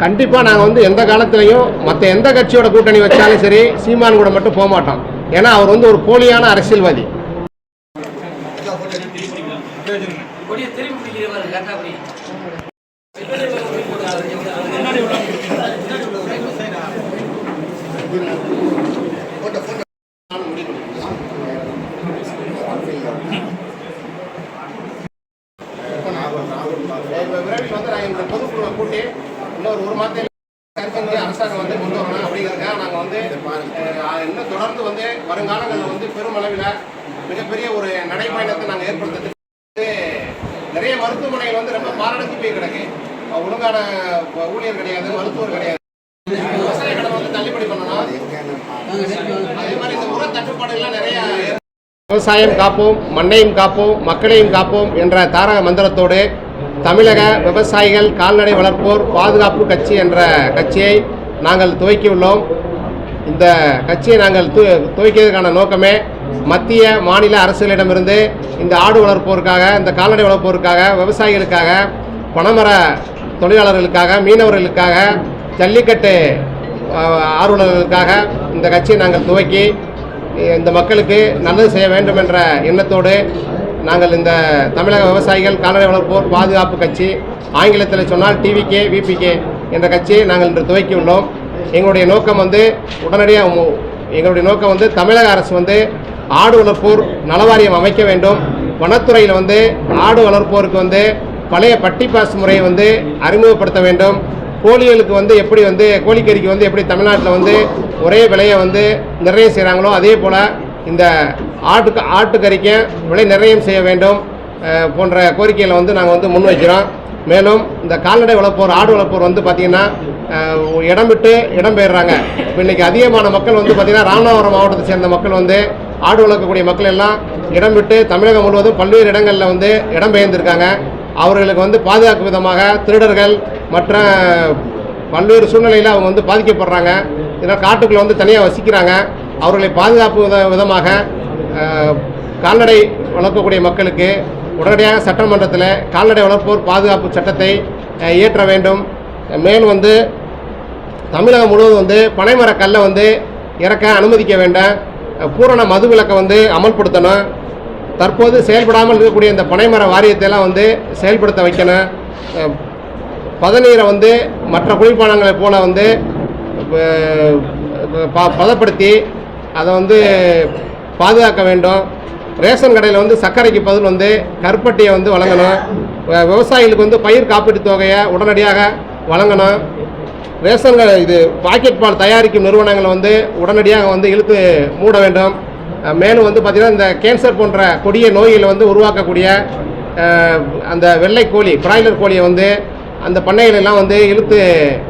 கண்டிப்பாக நாங்கள் வந்து எந்த காலத்துலையும் மற்ற எந்த கட்சியோட கூட்டணி வச்சாலும் சரி சீமான் கூட மட்டும் போக மாட்டோம். ஏன்னா அவர் வந்து ஒரு போலியான அரசியல்வாதி. கொடியை திரும்பி பிடிக்கிற மாதிரி கரெக்டாக அப்படி இப்போ விரைவில் வந்து நாங்கள் இந்த பொதுக்குழுவை கூட்டி இன்னொரு ஒரு மாதத்தில் கருத்தங்க அரசாங்கம் வந்து கொண்டு வரணும் அப்படிங்கிறதுக்காக நாங்கள் வந்து இன்னும் தொடர்ந்து வந்து வருங்காலங்களில் வந்து பெருமளவில் மிகப்பெரிய ஒரு நடைப்பயணத்தை நாங்கள் ஏற்படுத்துறதுக்கு வந்து நிறைய மருத்துவமனைகள் வந்து ரொம்ப பாரடைஞ்சு போய் கிடக்கு. ஒழுங்கான ஊழியர் கிடையாது மருத்துவர் கிடையாது. விவசாய கடன் வந்து தள்ளுபடி பண்ணணும். அதே மாதிரி இந்த உர தட்டுப்பாடுகள்லாம் நிறைய விவசாயம் காப்போம் மண்ணையும் காப்போம் மக்களையும் காப்போம் என்ற தாரக மந்திரத்தோடு தமிழக விவசாயிகள் கால்நடை வளர்ப்போர் பாதுகாப்பு கட்சி என்ற கட்சியை நாங்கள் துவக்கியுள்ளோம். இந்த கட்சியை நாங்கள் து துவக்கியதற்கான நோக்கமே மத்திய மாநில அரசுகளிடமிருந்து இந்த ஆடு வளர்ப்போருக்காக இந்த கால்நடை வளர்ப்போருக்காக விவசாயிகளுக்காக பணமர தொழிலாளர்களுக்காக மீனவர்களுக்காக ஜல்லிக்கட்டு ஆர்வலர்களுக்காக இந்த கட்சியை நாங்கள் துவக்கி இந்த மக்களுக்கு நல்லது செய்ய வேண்டும் என்ற எண்ணத்தோடு நாங்கள் இந்த தமிழக விவசாயிகள் கால்நடை வளர்ப்போர் பாதுகாப்பு கட்சி ஆங்கிலத்தில் சொன்னால் டிவிகே விபிகே என்ற கட்சியை நாங்கள் இன்று துவக்கியுள்ளோம் எங்களுடைய நோக்கம் வந்து உடனடியாக எங்களுடைய நோக்கம் வந்து தமிழக அரசு வந்து ஆடு வளர்ப்போர் நலவாரியம் அமைக்க வேண்டும். வனத்துறையில் வந்து ஆடு வளர்ப்போருக்கு வந்து பழைய பட்டி பாஸ் முறையை வந்து அறிமுகப்படுத்த வேண்டும். கோழிகளுக்கு வந்து எப்படி வந்து கோழிக்கறிக்கு வந்து எப்படி தமிழ்நாட்டில் வந்து ஒரே விலையை வந்து நிர்ணயம் செய்கிறாங்களோ அதே போல் இந்த ஆட்டுக்கு ஆட்டுக்கறிக்கும் விலை நிர்ணயம் செய்ய வேண்டும் போன்ற கோரிக்கைகளை வந்து நாங்கள் வந்து முன்வைக்கிறோம் மேலும் இந்த கால்நடை வளர்ப்போர் ஆடு வளர்ப்போர் வந்து பார்த்திங்கன்னா இடம் விட்டு இடம் பெயர்றாங்க. இப்போ இன்றைக்கி அதிகமான மக்கள் வந்து பார்த்திங்கன்னா ராமநாதபுரம் மாவட்டத்தை சேர்ந்த மக்கள் வந்து ஆடு வளர்க்கக்கூடிய மக்கள் எல்லாம் இடம் விட்டு தமிழகம் முழுவதும் பல்வேறு இடங்களில் வந்து இடம் பெயர்ந்திருக்காங்க. அவர்களுக்கு வந்து பாதுகாக்கும் விதமாக திருடர்கள் மற்ற பல்வேறு சூழ்நிலையில் அவங்க வந்து பாதிக்கப்படுறாங்க. இதனால் காட்டுக்குள்ளே வந்து தனியாக வசிக்கிறாங்க. அவர்களை பாதுகாப்பு வித விதமாக கால்நடை வளர்க்கக்கூடிய மக்களுக்கு உடனடியாக சட்டமன்றத்தில் கால்நடை வளர்ப்போர் பாதுகாப்பு சட்டத்தை இயற்ற வேண்டும். மேலும் வந்து தமிழகம் முழுவதும் வந்து பனைமரக்கல்லை வந்து இறக்க அனுமதிக்க வேண்டாம். பூரண பூரண மதுவிலக்கை வந்து அமல்படுத்தணும். தற்போது செயல்படாமல் இருக்கக்கூடிய இந்த பனைமர வாரியத்தையெல்லாம் வந்து செயல்படுத்த வைக்கணும். பதநீரை வந்து மற்ற குளிர்பானங்களைப் போல வந்து ப- பதப்படுத்தி அதை வந்து பாதுகாக்க வேண்டும். ரேஷன் கடையில் வந்து சர்க்கரைக்கு பதில் வந்து கருப்பட்டியை வந்து வழங்கணும். விவசாயிகளுக்கு வந்து பயிர் காப்பீட்டு தொகையை உடனடியாக வழங்கணும். ரேஷன் கடை இது பாக்கெட் பால் தயாரிக்கும் நிறுவனங்களை வந்து உடனடியாக வந்து இழுத்து மூட வேண்டும். மேலும் வந்து பார்த்திங்கன்னா இந்த கேன்சர் போன்ற கொடிய நோய்களை வந்து உருவாக்கக்கூடிய அந்த வெள்ளை கோழி பிராய்லர் கோழியை வந்து அந்த பண்ணைகளெல்லாம் வந்து இழுத்து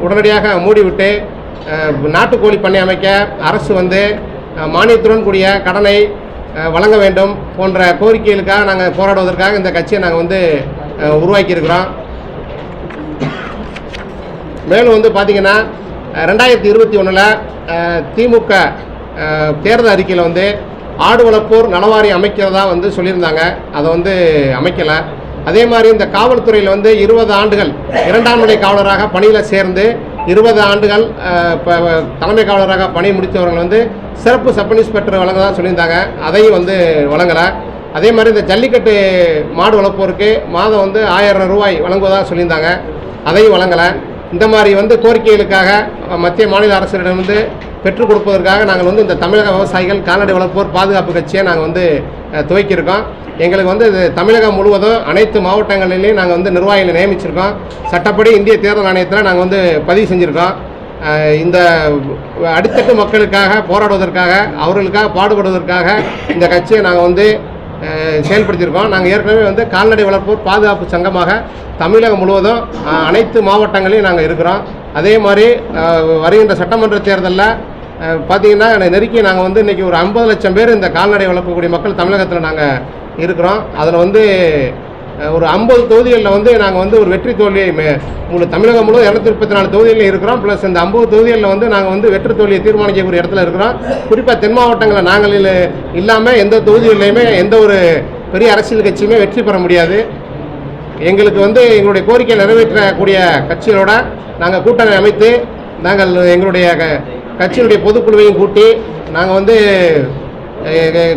உடனடியாக மூடிவிட்டு நாட்டுக்கோழி பண்ணை அமைக்க அரசு வந்து மானியத்துடன் கூடிய கடனை வழங்க வேண்டும் போன்ற கோரிக்கைகளுக்காக நாங்கள் போராடுவதற்காக இந்த கட்சியை நாங்கள் வந்து உருவாக்கியிருக்கிறோம். மேலும் வந்து பார்த்திங்கன்னா ரெண்டாயிரத்தி இருபத்தி ஒன்றில் திமுக தேர்தல் அறிக்கையில் வந்து ஆடு வளர்ப்போர் நலவாரி அமைக்கிறதா வந்து சொல்லியிருந்தாங்க. அதை வந்து அமைக்கலை. அதே மாதிரி இந்த காவல்துறையில் வந்து இருபது ஆண்டுகள் இரண்டாம் நிலை காவலராக பணியில் சேர்ந்து இருபது ஆண்டுகள் தலைமை காவலராக பணி முடித்தவர்கள் வந்து சிறப்பு சப் இன்ஸ்பெக்டர் வழங்கதான் சொல்லியிருந்தாங்க. அதையும் வந்து வழங்கலை. அதே மாதிரி இந்த ஜல்லிக்கட்டு மாடு வளர்ப்போருக்கு மாதம் வந்து ஆயிரம் ரூபாய் வழங்குவதாக சொல்லியிருந்தாங்க. அதையும் வழங்கலை. இந்த மாதிரி வந்து கோரிக்கைகளுக்காக மத்திய மாநில அரசிடம் வந்து பெற்றுக் கொடுப்பதற்காக நாங்கள் வந்து இந்த தமிழக விவசாயிகள் கால்நடை வளர்ப்போர் பாதுகாப்பு கட்சியை நாங்கள் வந்து துவக்கியிருக்கோம். எங்களுக்கு வந்து இது தமிழகம் முழுவதும் அனைத்து மாவட்டங்களிலையும் நாங்கள் வந்து நிர்வாகிகளை நியமிச்சிருக்கோம். சட்டப்படி இந்திய தேர்தல் ஆணையத்தில் நாங்கள் வந்து பதிவு செஞ்சுருக்கோம். இந்த அடித்தட்டு மக்களுக்காக போராடுவதற்காக அவர்களுக்காக பாடுபடுவதற்காக இந்த கட்சியை நாங்கள் வந்து செயல்படுத்தியிருக்கோம். நாங்கள் ஏற்கனவே வந்து கால்நடை வளர்ப்போர் பாதுகாப்பு சங்கமாக தமிழகம் முழுவதும் அனைத்து மாவட்டங்களையும் நாங்கள் இருக்கிறோம். அதே மாதிரி வருகின்ற சட்டமன்ற தேர்தலில் பார்த்தீங்கன்னா நெருக்கி நாங்கள் வந்து இன்றைக்கி ஒரு ஐம்பது லட்சம் பேர் இந்த கால்நடை வளர்க்கக்கூடிய மக்கள் தமிழகத்தில் நாங்கள் இருக்கிறோம். அதில் வந்து ஒரு ஐம்பது தொகுதிகளில் வந்து நாங்கள் வந்து ஒரு வெற்றி தோல்வியை உங்களுக்கு தமிழகம் முழு இரநூத்தி முப்பத்தி நாலு தொகுதிகளில் இருக்கிறோம். ப்ளஸ் இந்த ஐம்பது தொகுதிகளில் வந்து நாங்கள் வந்து வெற்றி தோல்வியை தீர்மானிக்கக்கூடிய இடத்துல இருக்கிறோம். குறிப்பாக தென் மாவட்டங்களில் நாங்கள் இல்லாமல் எந்த தொகுதிகளிலையுமே எந்த ஒரு பெரிய அரசியல் கட்சியுமே வெற்றி பெற முடியாது. எங்களுக்கு வந்து எங்களுடைய கோரிக்கை நிறைவேற்றக்கூடிய கட்சிகளோட நாங்கள் கூட்டணி அமைத்து நாங்கள் எங்களுடைய க- கட்சியினுடைய பொதுக்குழுவையும் கூட்டி நாங்கள் வந்து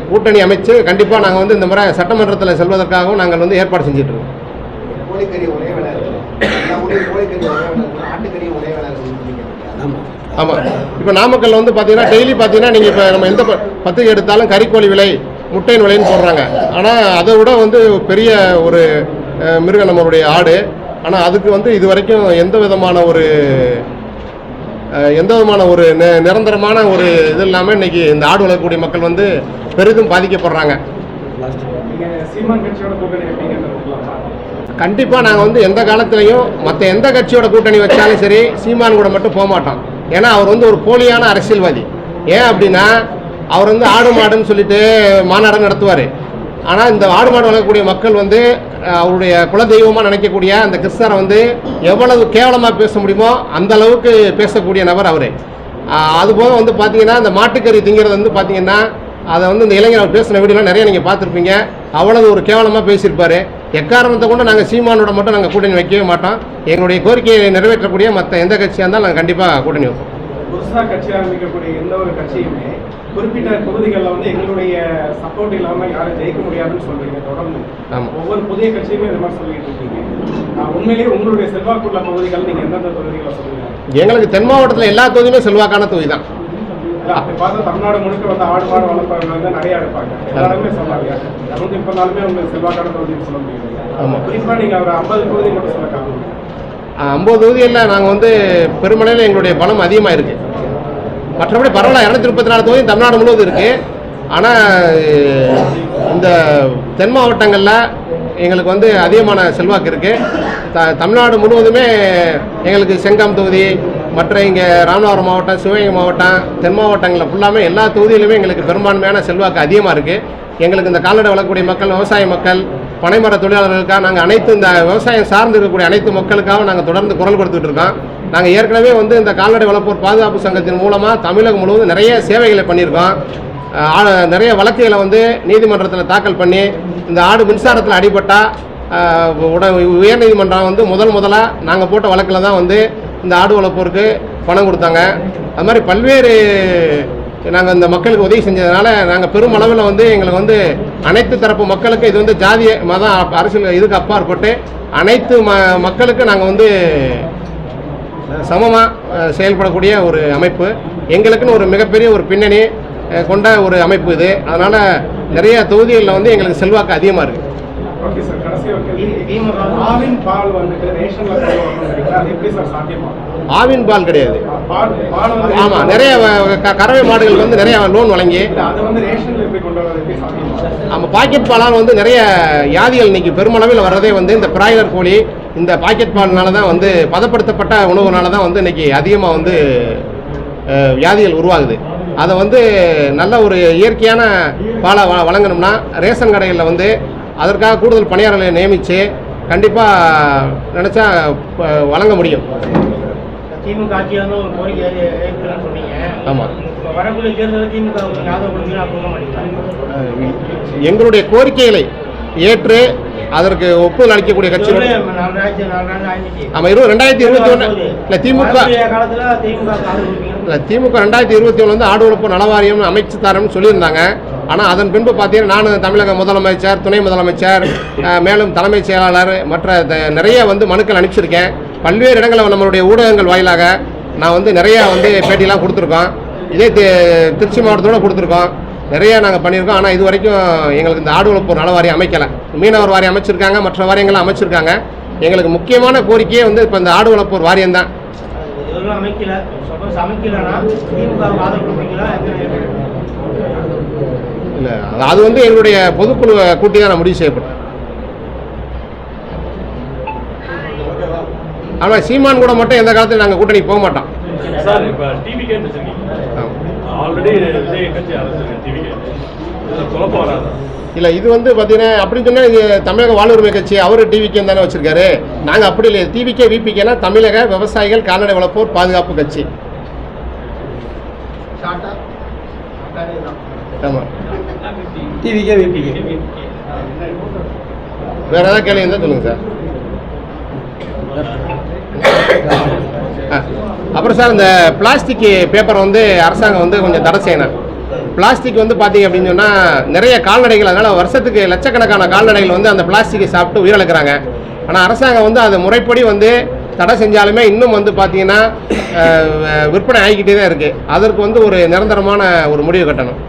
கூட்டணி அமைச்சு கண்டிப்பாக நாங்கள் வந்து இந்த முறை சட்டமன்றத்தில் செல்வதற்காகவும் நாங்கள் வந்து ஏற்பாடு செஞ்சுட்டு இருக்கோம் ஆமாம் இப்போ நாமக்கல்ல வந்து பார்த்தீங்கன்னா டெய்லி பார்த்தீங்கன்னா நீங்கள் இப்போ நம்ம எந்த பத்திரிகை எடுத்தாலும் கறிக்கோழி விலை முட்டையின் விலைன்னு போடுறாங்க. ஆனால் அதை விட வந்து பெரிய ஒரு அஹ், மிருகம் நம்மளுடைய ஆடு. ஆனால் அதுக்கு வந்து இது வரைக்கும் எந்த விதமான ஒரு எந்த விதமான ஒரு நிரந்தரமான ஒரு இது இல்லாமல் இன்னைக்கு இந்த ஆடு வளர்க்கக்கூடிய மக்கள் வந்து பெரிதும் பாதிக்கப்படுறாங்க. கண்டிப்பாக நாங்கள் வந்து எந்த காலத்திலையும் மற்ற எந்த கட்சியோட கூட்டணி வச்சாலும் சரி சீமான் கூட மட்டும் போக மாட்டோம் ஏன்னா அவர் வந்து ஒரு போலியான அரசியல்வாதி. ஏன் அப்படின்னா அவர் வந்து ஆடு மாடுன்னு சொல்லிட்டு மாநாடு நடத்துவார். ஆனால் இந்த ஆடு மாடு வளர்க்கக்கூடிய மக்கள் வந்து அவருடைய குலதெய்வமாக நினைக்கக்கூடிய அந்த கிறிஸ்தரை வந்து எவ்வளவு கேவலமாக பேச முடியுமோ அந்த அளவுக்கு பேசக்கூடிய நபர் அவர். அதுபோக வந்து பார்த்தீங்கன்னா இந்த மாட்டுக்கறி திங்கிறது வந்து பார்த்தீங்கன்னா அதை வந்து இந்த இளைஞர் அவர் பேசின வீடியோலாம் நிறைய நீங்கள் பார்த்துருப்பீங்க. அவ்வளவு ஒரு கேவலமாக பேசியிருப்பார். எக்காரணத்தை கொண்டு நாங்கள் சீமானோட மட்டும் நாங்கள் கூட்டணி வைக்கவே மாட்டோம். எங்களுடைய கோரிக்கையை நிறைவேற்றக்கூடிய மற்ற எந்த கட்சியாக இருந்தாலும் நாங்கள் கண்டிப்பாக கூட்டணி வைப்போம். புதுசாக கட்சி ஆரம்பிக்கக்கூடிய எந்த ஒரு கட்சியுமே குறிப்பிட்ட தொகுதிகளில் வந்து எங்களுடைய சப்போர்ட் இல்லாமல் யாரும் ஜெயிக்க முடியாதுன்னு சொல்றீங்க தொடர்ந்து. ஒவ்வொரு புதிய கட்சியுமே இந்த மாதிரி சொல்லிட்டு இருக்கீங்க. உண்மையிலேயே உங்களுடைய செல்வாக்குள்ள தொகுதிகள் நீங்க எந்தெந்த தொகுதிகளை சொல்லுவீங்க எங்களுக்கு தென் மாவட்டத்தில் எல்லா தொகுதியுமே செல்வாக்கான தொகுதி தான் அப்படி பார்த்தா தமிழ்நாடு முழுக்க வந்து ஆடு மாடு வளர்ப்பவங்க வந்து நிறைய எடுப்பாங்க எல்லாருமே சொன்னாங்க இரநூத்தி முப்பது நாளுமே உங்களுக்கு செல்வாக்கான தொகுதின்னு சொல்ல ஆமா. முடியும் குறிப்பா நீங்க ஒரு ஐம்பது தொகுதி மட்டும் சொல்ல காரணம். ஐம்பது தொகுதிகளில் நாங்கள் வந்து பெருமளவில் எங்களுடைய பலம் அதிகமாக இருக்குது மற்றபடி பரவாயில்ல இரநூத்தி முப்பத்தி நாலு தொகுதி தமிழ்நாடு முழுவதும் இருக்குது ஆனால் இந்த தென் மாவட்டங்களில் எங்களுக்கு வந்து அதிகமான செல்வாக்கு இருக்குது த தமிழ்நாடு முழுவதுமே எங்களுக்கு செங்கம் தொகுதி மற்ற இங்கே ராமநாதபுரம் மாவட்டம் சிவகங்கை மாவட்டம் தென் மாவட்டங்களில் ஃபுல்லாமே எல்லா தொகுதியிலுமே எங்களுக்கு பெரும்பான்மையான செல்வாக்கு அதிகமாக இருக்குது எங்களுக்கு இந்த கால்நடை வளர்க்கக்கூடிய மக்கள் விவசாய மக்கள் பனைமர தொழிலாளர்களுக்காக நாங்கள் அனைத்து இந்த விவசாயம் சார்ந்து இருக்கக்கூடிய அனைத்து மக்களுக்காகவும் நாங்கள் தொடர்ந்து குரல் கொடுத்துட்டு இருக்கோம். நாங்கள் ஏற்கனவே வந்து இந்த கால்நடை வளர்ப்போர் பாதுகாப்பு சங்கத்தின் மூலமாக தமிழகம் முழுவதும் நிறைய சேவைகளை பண்ணியிருக்கோம். நிறைய வழக்குகளை வந்து நீதிமன்றத்தில் தாக்கல் பண்ணி இந்த ஆடு மின்சாரத்தில் அடிபட்டால் உட உயர்நீதிமன்றம் வந்து முதல் முதலாக நாங்கள் போட்ட வழக்கில் தான் வந்து இந்த ஆடு வளர்ப்போருக்கு பணம் கொடுத்தாங்க. அது மாதிரி பல்வேறு நாங்கள் இந்த மக்களுக்கு உதவி செஞ்சதுனால நாங்கள் பெருமளவில் வந்து எங்களுக்கு வந்து அனைத்து தரப்பு மக்களுக்கு இது வந்து ஜாதிய மதம் அரசியல் இதுக்கு அப்பாற்பட்டு அனைத்து ம மக்களுக்கு நாங்கள் வந்து சமமாக செயல்படக்கூடிய ஒரு அமைப்பு. எங்களுக்குன்னு ஒரு மிகப்பெரிய ஒரு பின்னணி கொண்ட ஒரு அமைப்பு இது. அதனால் நிறைய தொகுதிகளில் வந்து எங்களுக்கு செல்வாக்கு அதிகமாக இருக்குது ஓகே சார் கடைசி ஆவின் பால் வந்துட்டு ரேஷன்ல எப்படி சார் சாத்தியமாக ஆவின் பால் கிடையாது. ஆமாம் நிறைய கறவை மாடுகள் வந்து நிறைய லோன் வழங்கி. நம்ம பாக்கெட் பாலால் வந்து நிறைய வியாதிகள் இன்னைக்கு பெருமளவில் வர்றதே வந்து இந்த பிராய்லர் கோழி இந்த பாக்கெட் பால்னால தான் வந்து பதப்படுத்தப்பட்ட உணவுனால தான் வந்து இன்னைக்கு அதிகமாக வந்து வியாதிகள் உருவாகுது. அதை வந்து நல்ல ஒரு இயற்கையான பாலை வழங்கணும்னா ரேஷன் கடைகளில் வந்து அதற்காக கூடுதல் பணியாளர்களை நியமித்து கண்டிப்பாக நினச்சா வழங்க முடியும். திமுக ஆட்சியாக இருந்தால் ஒரு கோரிக்கை ஏற்கனவே சொன்னீங்க. ஆமா. இப்ப வரக்கூடிய தேர்தலில் திமுக எங்களுடைய கோரிக்கைகளை ஏற்று அதற்கு ஒப்புதல் அளிக்கக்கூடிய ஆமாம் இருபது ரெண்டாயிரத்தி இருபத்தி ஒன்று இல்லை திமுக திமுக இல்லை ரெண்டாயிரத்தி இருபத்தி ஒன்று வந்து ஆடு வளர்ப்பு நலவாரியம் அமைச்சு தரேன்னு சொல்லியிருந்தாங்க. ஆனால் அதன் பின்பு பார்த்தீங்கன்னா நான் தமிழக முதலமைச்சர் துணை முதலமைச்சர் மேலும் தலைமைச் செயலாளர் மற்ற த- நிறைய வந்து மனுக்கள் அனுப்பிச்சிருக்கேன். பல்வேறு இடங்களில் நம்மளுடைய ஊடகங்கள் வாயிலாக நான் வந்து நிறையா வந்து பேட்டிலாம் கொடுத்துருக்கோம். இதே தி- திருச்சி மாவட்டத்தோட கொடுத்துருக்கோம். நிறைய நாங்கள் பண்ணியிருக்கோம். ஆனால் இது வரைக்கும் எங்களுக்கு இந்த ஆடு வளர்ப்பு நல வாரியம் அமைக்கலை. மீனவர் வாரியம் அமைச்சிருக்காங்க மற்ற வாரியங்களும் அமைச்சிருக்காங்க. எங்களுக்கு முக்கியமான கோரிக்கையே வந்து இப்போ இந்த ஆடு வளர்ப்போர் வாரியம் தான். அமைக்கல. திமுக ஆதரவு இல்லை. அது வந்து எங்களுடைய பொதுக்குழுவை கூட்டி தான் நான் முடிவு செய்யப்பட்டேன். ஆனால் சீமான் கூட மட்டும் எந்த காலத்திலும் நாங்கள் கூட்டணி போக மாட்டோம். இல்லை இது வந்து பார்த்தீங்கன்னா அப்படி சொன்னால் இது தமிழக வாழ்வுரிமை கட்சி அவர் டிவிகே தானே வச்சிருக்காரு. நாங்கள் அப்படி இல்லை. டிவிகே விபிகேனா தமிழக விவசாயிகள் கால்நடை வளர்ப்போர் பாதுகாப்பு கட்சி. ஆமாம் டிவிக்கே விபிக்கே வேறு ஏதாவது கேள்வி இருந்தால் சொல்லுங்கள் சார். அப்புறம் சார் இந்த பிளாஸ்டிக் பேப்பர் வந்து அரசாங்கம் வந்து கொஞ்சம் தடை செய்யணும். பிளாஸ்டிக் வந்து பார்த்தீங்க அப்படின்னு சொன்னால் நிறைய கால்நடைகள் அதனால் வருஷத்துக்கு லட்சக்கணக்கான கால்நடைகள் வந்து அந்த பிளாஸ்டிக்கை சாப்பிட்டு உயிரிழக்கிறாங்க. ஆனால் அரசாங்கம் வந்து அது முறைப்படி வந்து தடை செஞ்சாலுமே இன்னும் வந்து பார்த்தீங்கன்னா விற்பனை ஆகிக்கிட்டே தான் இருக்குது அதற்கு வந்து ஒரு நிரந்தரமான ஒரு முடிவு கட்டணும்.